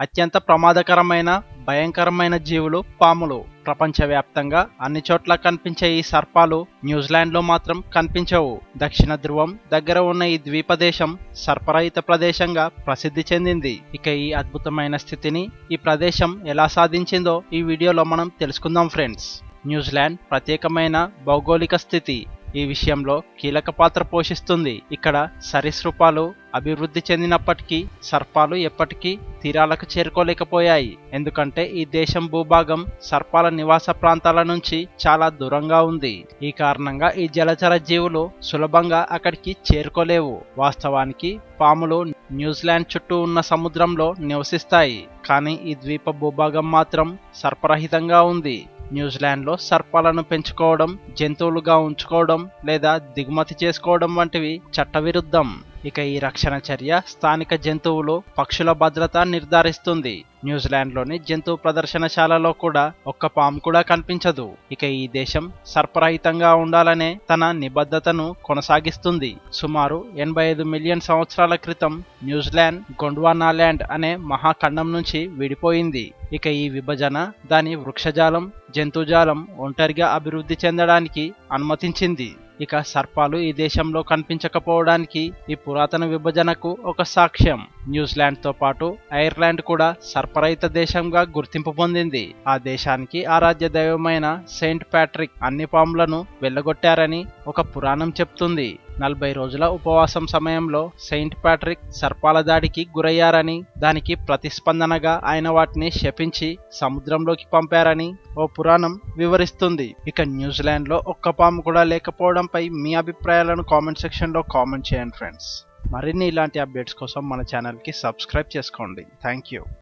అత్యంత ప్రమాదకరమైన భయంకరమైన జీవులు పాములు. ప్రపంచవ్యాప్తంగా అన్ని చోట్ల కనిపించే ఈ సర్పాలు న్యూజిలాండ్లో మాత్రం కనిపించవు. దక్షిణ ధ్రువం దగ్గర ఉన్న ఈ ద్వీపదేశం సర్పరహిత ప్రదేశంగా ప్రసిద్ధి చెందింది. ఇక ఈ అద్భుతమైన స్థితిని ఈ ప్రదేశం ఎలా సాధించిందో ఈ వీడియోలో మనం తెలుసుకుందాం ఫ్రెండ్స్. న్యూజిలాండ్ ప్రత్యేకమైన భౌగోళిక స్థితి. ఈ విషయంలో కీలక పాత్ర పోషిస్తుంది. ఇక్కడ సరీసృపాలు అభివృద్ధి చెందినప్పటికీ సర్పాలు ఎప్పటికీ తీరాలకు చేరుకోలేకపోయాయి. ఎందుకంటే ఈ దేశం భూభాగం సర్పాల నివాస ప్రాంతాల నుంచి చాలా దూరంగా ఉంది. ఈ కారణంగా ఈ జలచర జీవులు సులభంగా అక్కడికి చేరుకోలేవు. వాస్తవానికి పాములు న్యూజిలాండ్ చుట్టూ ఉన్న సముద్రంలో నివసిస్తాయి. కానీ ఈ ద్వీప భూభాగం మాత్రం సర్పరహితంగా ఉంది. న్యూజిలాండ్లో సర్పాలను పెంచుకోవడం జంతువులుగా ఉంచుకోవడం లేదా దిగుమతి చేసుకోవడం వంటివి చట్టవిరుద్ధం. ఇక ఈ రక్షణ చర్య స్థానిక జంతువులు పక్షుల భద్రత నిర్ధారిస్తుంది. న్యూజిలాండ్లోని జంతు ప్రదర్శనశాలలో కూడా ఒక్క పాము కూడా కనిపించదు. ఇక ఈ దేశం సర్పరహితంగా ఉండాలనే తన నిబద్ధతను కొనసాగిస్తుంది. సుమారు ఎనభై ఐదు మిలియన్ సంవత్సరాల క్రితం న్యూజిలాండ్ గొండ్వానాల్యాండ్ అనే మహాఖండం నుంచి విడిపోయింది. ఇక ఈ విభజన దాని వృక్షజాలం జంతుజాలం ఒంటరిగా అభివృద్ధి చెందడానికి అనుమతించింది. ఇక సర్పాలు ఈ దేశంలో కనిపించకపోవడానికి ఈ పురాతన విభజనకు ఒక సాక్ష్యం. న్యూజిలాండ్తో పాటు ఐర్లాండ్ కూడా సర్పరహిత దేశంగా గుర్తింపు పొందింది. ఆ దేశానికి ఆరాధ్య దైవమైన సెయింట్ ప్యాట్రిక్ అన్ని పాములను వెళ్ళగొట్టారని ఒక పురాణం చెప్తుంది. నలభై రోజుల ఉపవాసం సమయంలో సెయింట్ ప్యాట్రిక్ సర్పాల దాడికి గురయ్యారని దానికి ప్రతిస్పందనగా ఆయన వాటిని శపించి సముద్రంలోకి పంపారని ఓ పురాణం వివరిస్తుంది. ఇక న్యూజిలాండ్లో ఒక్క పాము కూడా లేకపోవడంపై మీ అభిప్రాయాలను కామెంట్ సెక్షన్లో కామెంట్ చేయండి ఫ్రెండ్స్. మరిన్ని ఇలాంటి అప్డేట్స్ కోసం మన ఛానల్కి సబ్స్క్రైబ్ చేసుకోండి. Thank you.